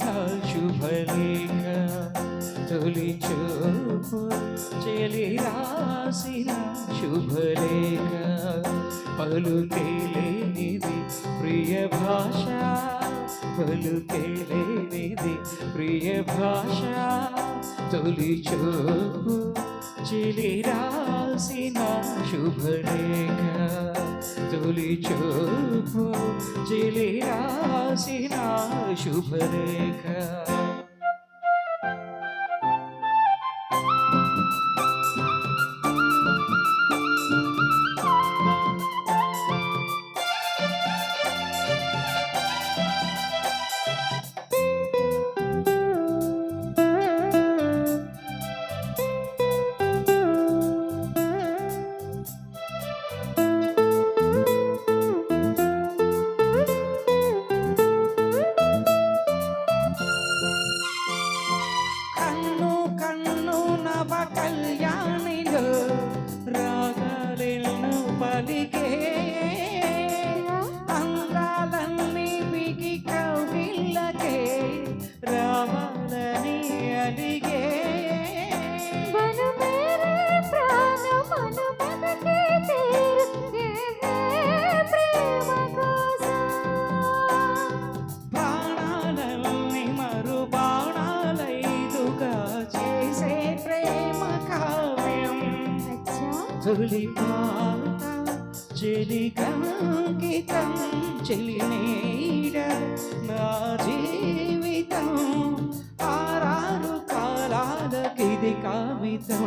నా శుభలేఖ తొలి చూపు చెలి రాసిన శుభలేఖ పలుకెలేనిది ప్రియ భాష పలుకెలేనిది ప్రియ భాష తొలి చూపు చిలి రాసిన శుభలేఖ తొలి చూపు. చిలి రాసిన శుభలేఖ. తొలి పాట చెలి కంకితం చెలి నీడ నా జీవితం. ఆరారు కాలాలకిది కామితం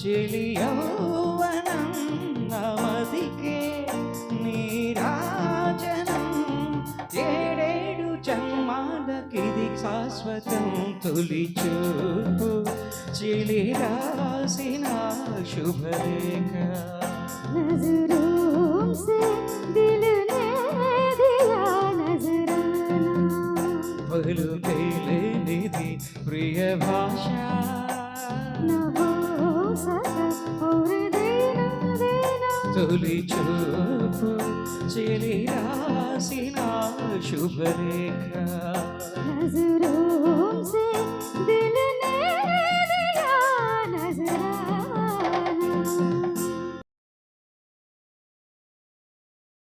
చెలి యౌవనం నవదికే నీరాజనం ఏడేడు జన్మాలకిది శాశ్వతం తొలిచూపు. చెలి రాసిన శుభరేఖ. నజరోం సే దిల్ నే దియా నజరానా పలుకేలేనిది ప్రియ భాష. తొలి చూపు చెలి రాసిన శుభరేఖ.